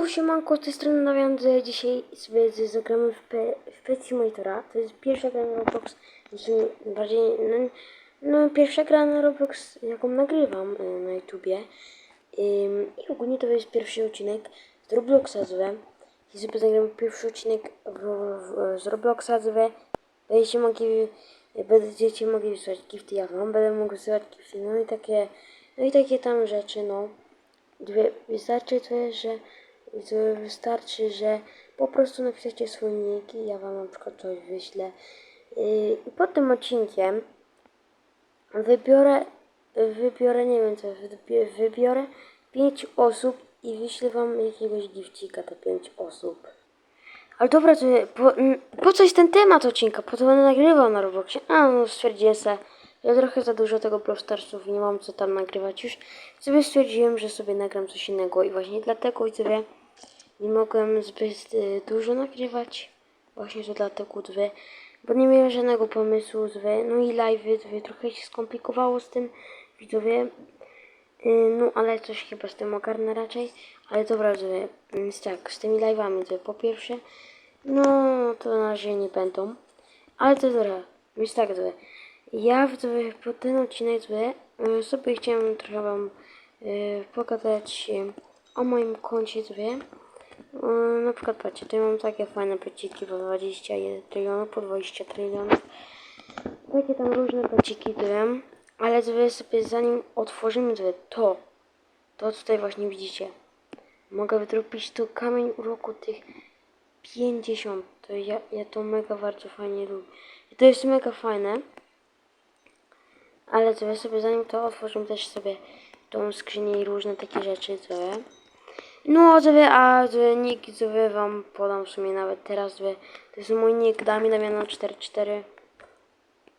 Yo, siemanko, z tej strony nawiążę dzisiaj sobie zagramy w, P- w. To jest pierwsza gra na Roblox, bardziej, no, no pierwsza gra na Roblox, jaką nagrywam y, na YouTubie. I ogólnie to jest pierwszy odcinek z Robloxa złe. I sobie zagramy pierwszy odcinek w, w, z Robloxa złe. Będziecie mogli, będziecie mogli wysłać gifty, ja wam będę mógł wysyłać gifty, no i takie, no i takie tam rzeczy, no. Dwie, wystarczy to, że wystarczy, że po prostu napiszecie swój nick i ja wam na przykład coś wyślę. I pod tym odcinkiem wybiorę, wybiorę, nie wiem co, wybiorę pięć osób i wyślę wam jakiegoś gifcika te pięć osób. Ale dobra, to po, mm, po coś ten temat odcinka? Po to będę nagrywał na Robloxie. A, no stwierdziłem se, że trochę za dużo tego Brawl Starsów i nie mam co tam nagrywać już. Sobie stwierdziłem, że sobie nagram coś innego i właśnie dlatego widzowie nie mogłem zbyt y, dużo nagrywać. Właśnie to dlatego dwie, bo nie miałem żadnego pomysłu dwie. No i live dwie trochę się skomplikowało z tym widzowie. Y, No, ale coś chyba z tym ogarnę raczej. Ale dobra, że więc tak, z tymi live'ami to po pierwsze, no to na razie nie będą. Ale to dobra, więc tak, to ja w sobie po ten odcinek sobie, y, sobie chciałem trochę wam y, pogadać y, o moim koncie sobie. Y, na przykład patrzcie, tutaj mam takie fajne peciki po 21 trylionów, po 20 trylionów. Takie tam różne peciki byłem. Ale sobie, sobie zanim otworzymy sobie to, to tutaj właśnie widzicie. Mogę wydropić tu kamień uroku tych 50. To ja, ja to mega bardzo fajnie lubię. I to jest mega fajne. Ale sobie, sobie zanim to otworzymy też sobie tą skrzynię i różne takie rzeczy, co ja. No, sobie, a sobie nick sobie wam podam w sumie nawet teraz, sobie. To jest mój nick, dami Damiano 44.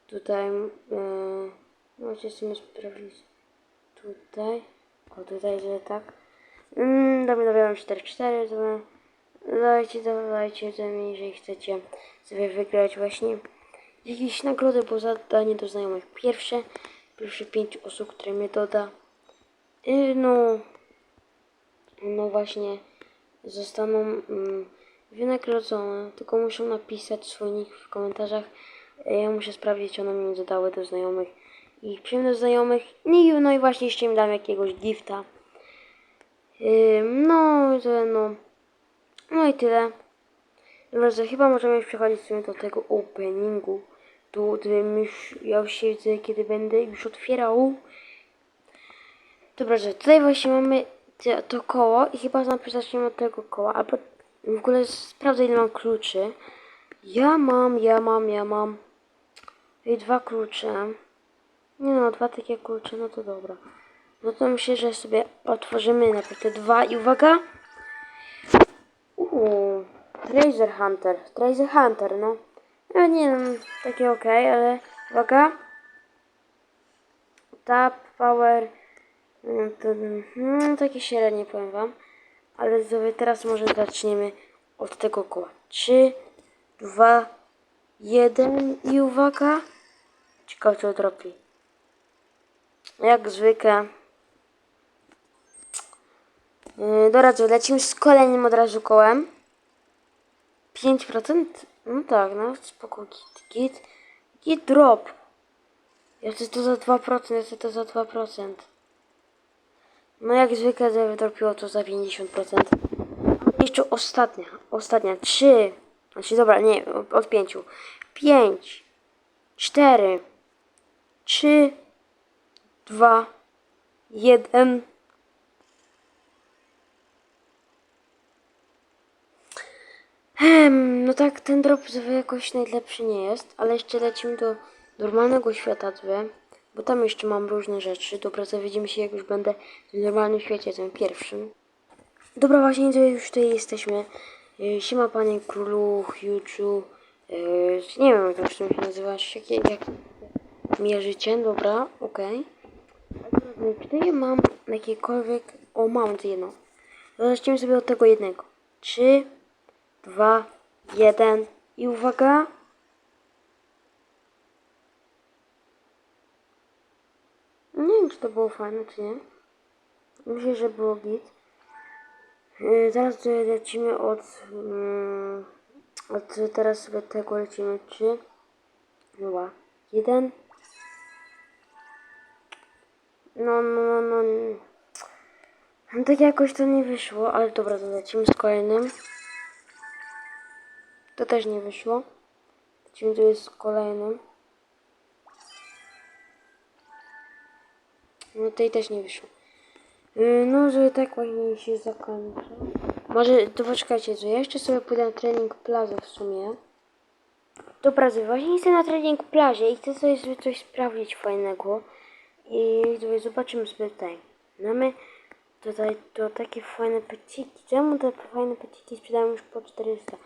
Tutaj, yy, możecie sobie sprawdzić tutaj. O, tutaj, że tak. Mm, damy Damiano 44, sobie. Dajcie, dajcie ze mnie, jeżeli chcecie sobie wygrać właśnie jakieś nagrody, bo zadanie do znajomych pierwsze, pierwsze pięć osób, które mnie doda. Yy, no, no właśnie zostaną mm, wynagrodzone, tylko muszą napisać swój nick w komentarzach. Ja muszę sprawdzić, czy one mnie dodały do znajomych. I przyjmę do znajomych. No i, no i właśnie jeszcze im dam jakiegoś gifta. Yy, no, to no. No i tyle. Że chyba możemy już przechodzić do tego openingu. Tu, już, ja już się widzę, kiedy będę już otwierał. Dobra, że tutaj właśnie mamy to koło i chyba najpierw zaczniemy od tego koła, albo w ogóle sprawdzę ile mam kluczy. Ja mam, ja mam, ja mam i dwa klucze. Nie no, dwa takie klucze, no to dobra. No to myślę, że sobie otworzymy najpierw te dwa i uwaga. Uuu, Treasure Hunter, Treasure Hunter, no. No nie wiem, takie ok, ale uwaga. Tap, power, no, to, no, takie średnie powiem wam. Ale sobie teraz może zaczniemy od tego koła. 3, 2, 1 i uwaga. Ciekawe co dropi. Jak zwykle. Yy, to lecimy z kolejnym od razu kołem. 5%? No tak, no spoko, git, git. Git drop. Ja chcę to za 2%, ja chcę to za 2%. No jak zwykle wydropiło to za 50%. Jeszcze ostatnia, ostatnia, 3. Znaczy dobra, nie, od 5. 5, 4, 3, 2, 1. Hem, no tak, ten drop jakoś najlepszy nie jest, ale jeszcze lecimy do normalnego świata zwy, bo tam jeszcze mam różne rzeczy. Dobra, zawiedzimy się jak już będę w normalnym świecie, tym pierwszym. Dobra, właśnie to już tutaj jesteśmy. E, Siema panie królu, Huge'u, e, nie wiem jak to się nazywasz, jak, jak mierzycie, dobra, okej. Okay. Tutaj mam jakiekolwiek, o mam to jedno. To Zacznijmy sobie od tego jednego. Trzy, dwa, jeden i uwaga. Nie wiem, czy to było fajne, czy nie. Myślę, że było git. Yy, Zaraz lecimy od, mm, od teraz sobie tego lecimy 3, 2, 1. No, no, no, no. Tak jakoś to nie wyszło, ale dobra, to lecimy z kolejnym. To też nie wyszło. Lecimy tu z kolejnym. No tej też nie wyszło. Yy, No, że tak właśnie się zakończy. Może, to poczekajcie, że ja jeszcze sobie pójdę na trening plaży w sumie. Dobra, właśnie jestem na treningu plaży i chcę sobie sobie coś sprawdzić fajnego. I sobie zobaczymy sobie tutaj. Mamy tutaj to takie fajne peciki. Czemu te fajne peciki sprzedają już po 400?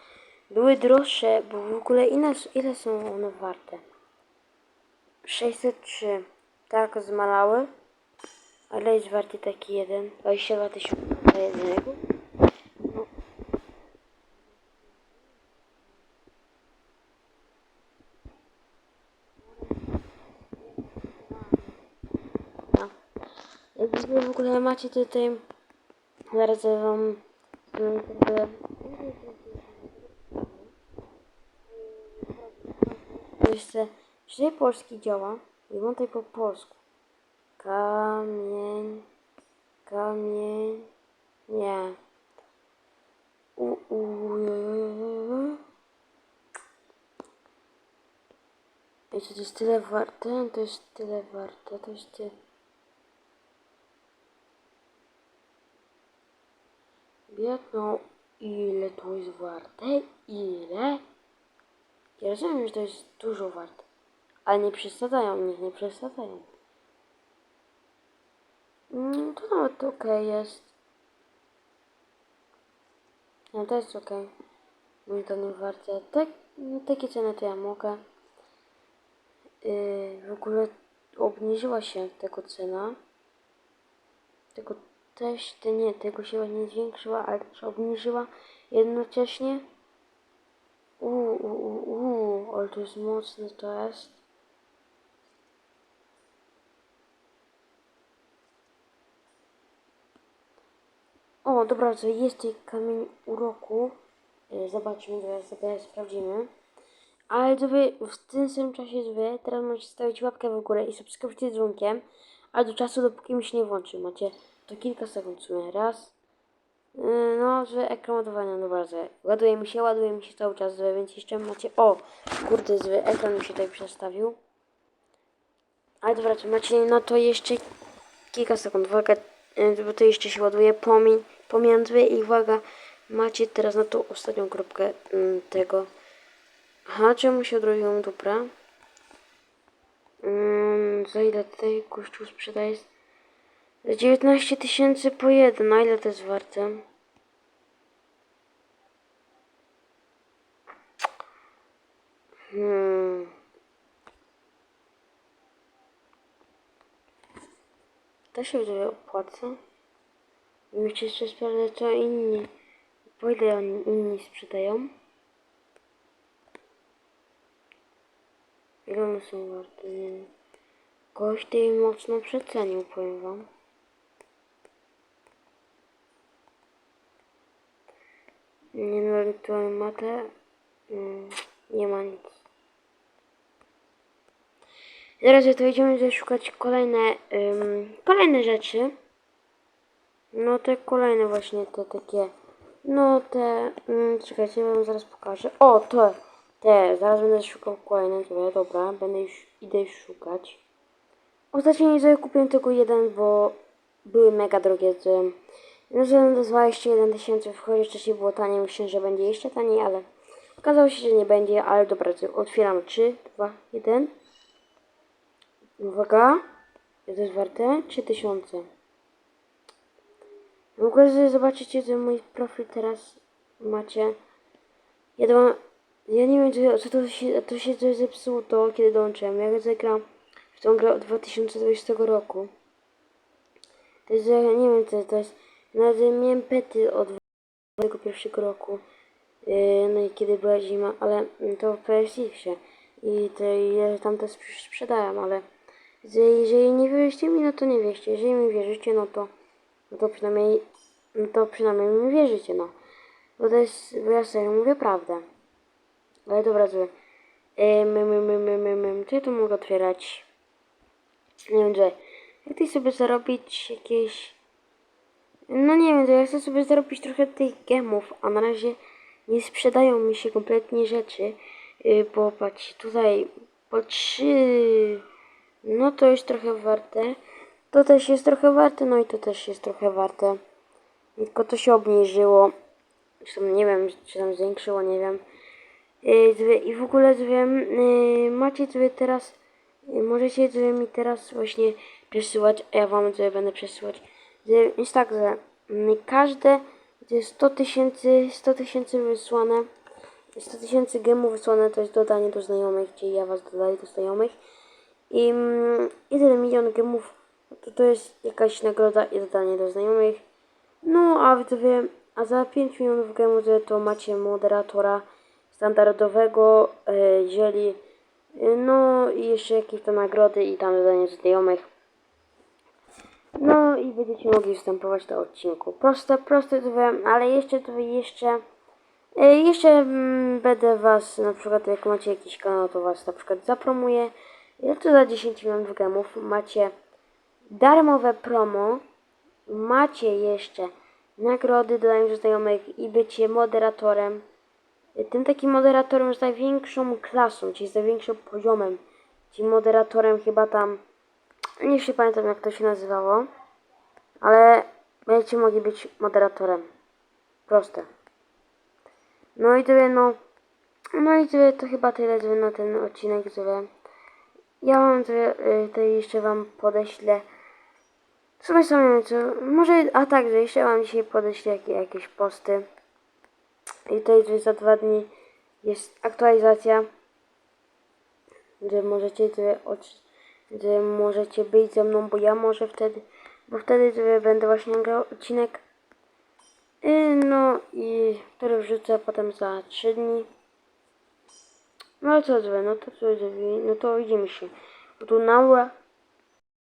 Były droższe, bo w ogóle ile, ile są one warte? 603. Tak, zmalały. Ale jest warty taki jeden. 22 tysiące za jednego. No. No. Jak w ogóle macie tutaj... Zaraz wam... jeszcze... Tutaj polski działa? I mam tutaj po polsku. Kamień. Kamień. Nie. U, u, u. Jeśli to jest tyle warte, to jest tyle warte, to jest tyle. Biedno, ile to jest warte? Ile? Ja rozumiem, że to jest dużo warte. Ale nie przesadzają, niech nie przesadzają. Mm, to nawet okej jest. No to jest okej. Moim zdaniem warte. Tak, no, takie ceny to ja mogę. Yy, w ogóle obniżyła się tego cena. Tego też, te nie, tego się nie zwiększyła, ale też obniżyła jednocześnie. Uuu, uuu, uuu, ale to jest mocne to jest. O, dobra, to jest tutaj kamień uroku. E, Zobaczmy, teraz sprawdzimy. Ale sobie w tym samym czasie sobie teraz możecie stawić łapkę w górę i subskrypcję z dzwonkiem, a do czasu dopóki mi się nie włączy. Macie to kilka sekund w sumie. Raz. Yy, No, że ekran ładowania, dobra, że ładuje mi się, ładuje mi się cały czas, że więc jeszcze macie, o, kurde, zły ekran mi się tutaj przestawił. Ale dobra, to macie, no to jeszcze kilka sekund, yy, bo to jeszcze się ładuje pomiń, pomiędzy i uwaga, macie teraz na tą ostatnią kropkę yy, tego. Aha, czemu się odrobiłem dupra? Yy, za ile tutaj kościół sprzedaje? Za 19 tysięcy po jeden, a ile to jest warte? Hmm. To się widzowie opłaca. Myślę, jeszcze sprawdzę co inni, po ile oni inni sprzedają. Ile one są warte, nie wiem. Tej mocno przecenił, powiem wam. Nie no, rytualną matę. Nie ma nic. Teraz to idziemy tutaj szukać kolejne, ym, kolejne rzeczy. No te kolejne właśnie te takie. No te, ym, czekajcie, ja wam zaraz pokażę. O, te, te, zaraz będę szukał kolejne, dobra, dobra, będę już, idę już szukać. Ostatnio nie kupiłem tylko jeden, bo były mega drogie. Z, no, że 21 tysięcy wchodzi, wcześniej było taniej, myślę, że będzie jeszcze taniej, ale okazało się, że nie będzie, ale dobra, to otwieram 3, 2, 1. Uwaga, to jest warte? 3000. W ogóle zobaczycie, że mój profil teraz macie. Ja, do, ja nie wiem, co, to się, to się coś zepsuło to, kiedy dołączyłem. Ja zagram w tą grę od 2020 roku. To jest, ja nie wiem co to jest. Nawet miałem pety od 2021 roku. Yy, no i kiedy była zima, ale to w PSX-ie. I to ja tam sprz- sprzedałem, ale jeżeli nie wierzycie mi, no to nie wierzcie. Jeżeli mi wierzycie, no to, no to przynajmniej no to przynajmniej mi wierzycie, no. Bo to jest, bo ja sobie mówię prawdę. Ale dobra, zły. E, my, my, my, my, my. Co ja tu mogę otwierać? Nie wiem, że jak ty sobie zarobić jakieś... No nie wiem, to ja chcę sobie zarobić trochę tych gemów, a na razie nie sprzedają mi się kompletnie rzeczy. Yy, bo patrz, tutaj po trzy... No to jest trochę warte. To też jest trochę warte, no i to też jest trochę warte. Tylko to się obniżyło. Nie wiem, czy tam zwiększyło, nie wiem. Yy, I w ogóle wiem, yy, macie sobie teraz, yy, możecie sobie mi teraz właśnie przesyłać, a ja wam sobie będę przesyłać. Jest tak, że każde gdzie 100 tysięcy, 100 tysięcy wysłane, 100 tysięcy gemów wysłane to jest dodanie do znajomych, gdzie ja was dodaję do znajomych. I mm, jeden milion gemów to, to jest jakaś nagroda i dodanie do znajomych. No, a widzowie, a za 5 milionów gemów to macie moderatora standardowego, e, jeżeli e, no i jeszcze jakieś tam nagrody i tam dodanie do znajomych. No i będziecie mogli występować do odcinku. Proste, proste to wiem, ale jeszcze to jeszcze e, jeszcze mm, będę was na przykład jak macie jakiś kanał to was na przykład zapromuję. Ja to za 10 milionów gemów macie darmowe promo, macie jeszcze nagrody dodaję do znajomych i bycie moderatorem. Tym takim moderatorem z największą klasą, czyli z największym poziomem. Czyli moderatorem chyba tam, nie się pamiętam jak to się nazywało, ale będziecie mogli być moderatorem. Proste. No i tyle, no. No i tyle, to chyba tyle na ten odcinek, tyle. Ja mam tyle, y, to jeszcze wam podeślę. W sumie co, może, a tak, że jeszcze wam dzisiaj podeślę jakie, jakieś posty. I to jest za dwa dni jest aktualizacja, że możecie oczy- że możecie być ze mną, bo ja może wtedy, bo wtedy sobie będę właśnie nagrał odcinek. Yy, no i który wrzucę potem za 3 dni. No ale co złe, no to co złe, no to widzimy się. Bo tu Naura